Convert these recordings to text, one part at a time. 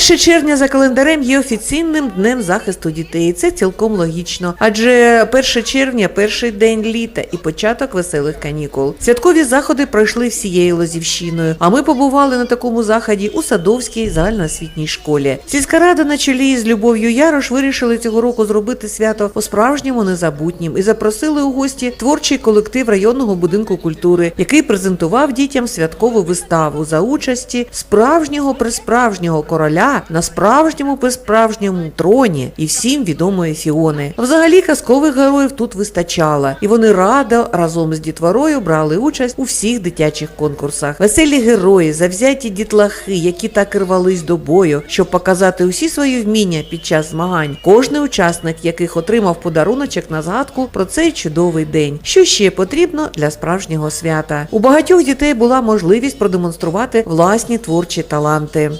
1 червня за календарем є офіційним днем захисту дітей. Це цілком логічно. Адже 1 червня перший день літа і початок веселих канікул. Святкові заходи пройшли всією Лозівщиною. А ми побували на такому заході у Садовській загальноосвітній школі. Сільська рада на чолі з Любов'ю Ярош вирішили цього року зробити свято по-справжньому незабутнім і запросили у гості творчий колектив районного будинку культури, який презентував дітям святкову виставу за участі справжнього присправжнього короля на справжньому присправжньому троні і всім відомої Фіони. Взагалі казкових героїв тут вистачало, і вони радо разом з дітворою брали участь у всіх дитячих конкурсах. Веселі герої, завзяті дітлахи, які так рвались до бою, щоб показати усі свої вміння під час змагань. Кожний учасник, яких отримав подаруночок на згадку про цей чудовий день. Що ще потрібно для справжнього свята? У багатьох дітей була можливість продемонструвати власні творчі таланти.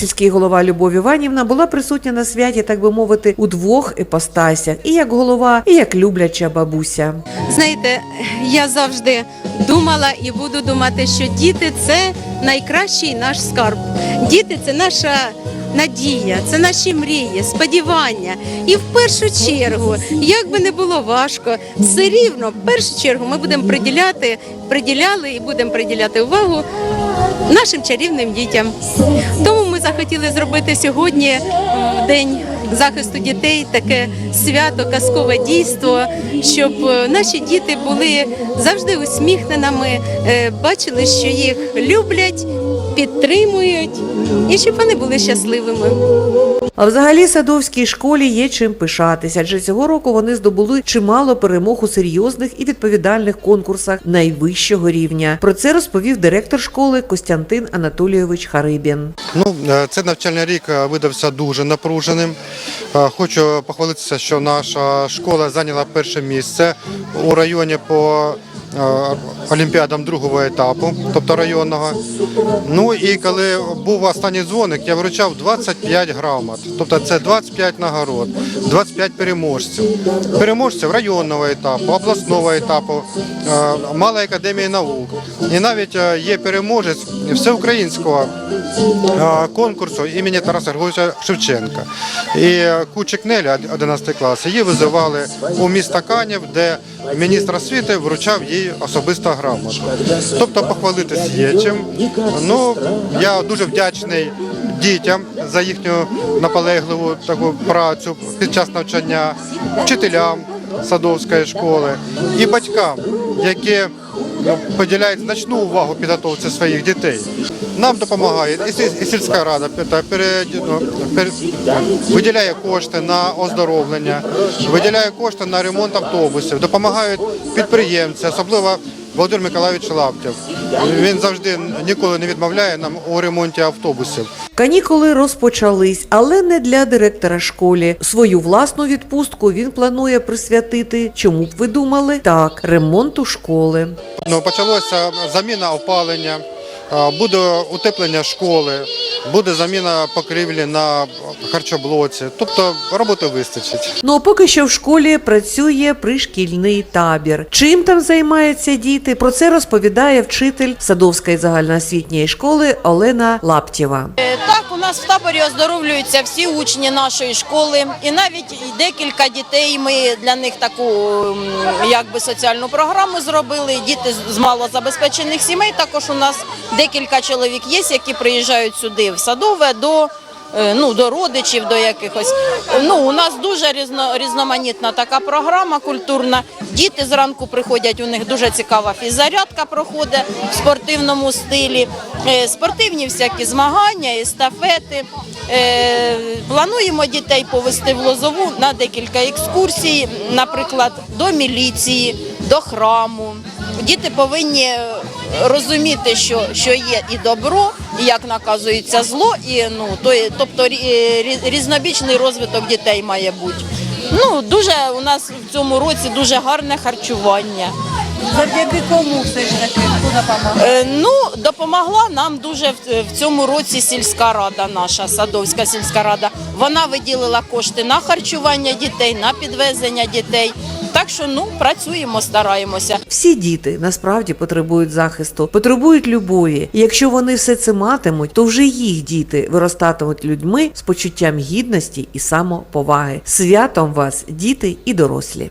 Сільський голова Любов Іванівна була присутня на святі, так би мовити, у двох іпостасях: і як голова, і як любляча бабуся. Знаєте, я завжди думала і буду думати, що діти це найкращий наш скарб. Діти це наша надія, це наші мрії, сподівання. І в першу чергу, як би не було важко, все рівно в першу чергу ми будемо приділяти, приділяли і будемо приділяти увагу нашим чарівним дітям. Тому ми захотіли зробити сьогодні в день захисту дітей таке свято, казкове дійство, щоб е, наші діти були завжди усміхненими, е, бачили, що їх люблять, підтримують, і щоб вони були щасливими. А взагалі садовській школі є чим пишатися, адже цього року вони здобули чимало перемог у серйозних і відповідальних конкурсах найвищого рівня. Про це розповів директор школи Костянтин Анатолійович Харибін. Ну, е, цей навчальний рік е, видався дуже напруженим. Е, Хочу похвалитися, що наша школа зайняла перше місце у районі по олімпіадам другого етапу, тобто районного. Ну і коли був останній дзвоник, я вручав 25 грамот, тобто це 25 нагород, 25 переможців. Переможців районного етапу, обласного етапу, е, Малої академії наук. І навіть е, є переможець всеукраїнського е, конкурсу імені Тараса Григоровича Шевченка. І е, Кучик Неля, 11 клас, її визивали у місто Канів, де міністр освіти вручав їй особисто грамота. Тобто похвалитись є чим. Ну, я дуже вдячний дітям за їхню наполегливу таку працю під час навчання, вчителям садовської школи і батькам, які ну, поділяють значну увагу підготовці своїх дітей. Нам допомагає і сільська рада виділяє кошти на оздоровлення, виділяє кошти на ремонт автобусів, допомагають підприємці, особливо Володимир Миколаївич Лаптєв. Він завжди ніколи не відмовляє нам у ремонті автобусів. Канікули розпочались, але не для директора школи. Свою власну відпустку він планує присвятити. Чому б ви думали? Так, ремонту школи. Ну, почалося заміна опалення, буде утеплення школи, буде заміна покрівлі на харчоблоці. Тобто роботи вистачить. Ну а поки що в школі працює пришкільний табір. Чим там займаються діти? Про це розповідає вчитель Садовської загальноосвітньої школи Олена Лаптєва. Нас в таборі оздоровлюються всі учні нашої школи, і навіть декілька дітей. Ми для них таку якби соціальну програму зробили. Діти з малозабезпечених сімей. Також у нас декілька чоловік є, які приїжджають сюди в садове до. Е, Ну, до родичів, до якихось. Ну, у нас дуже різно, різноманітна така програма культурна. Діти зранку приходять, у них дуже цікава фіззарядка проходить в спортивному стилі. Е, Спортивні всякі змагання, естафети. Е, Плануємо дітей повести в Лозову на декілька екскурсій, наприклад, до міліції, до храму. Діти повинні розуміти, що, що є і добро, і як наказується зло, і ну то тобто рі- рі- різнобічний розвиток дітей має бути. Ну дуже у нас в цьому році дуже гарне харчування. Завдяки кому все ж таки допомагає? Е, Ну, допомогла нам дуже в, в цьому році сільська рада, наша Садовська сільська рада. Вона виділила кошти на харчування дітей, на підвезення дітей. Так що ну працюємо, стараємося. Всі діти насправді потребують захисту, потребують любові. І якщо вони все це матимуть, то вже їх діти виростатимуть людьми з почуттям гідності і самоповаги. Святом вас, діти і дорослі.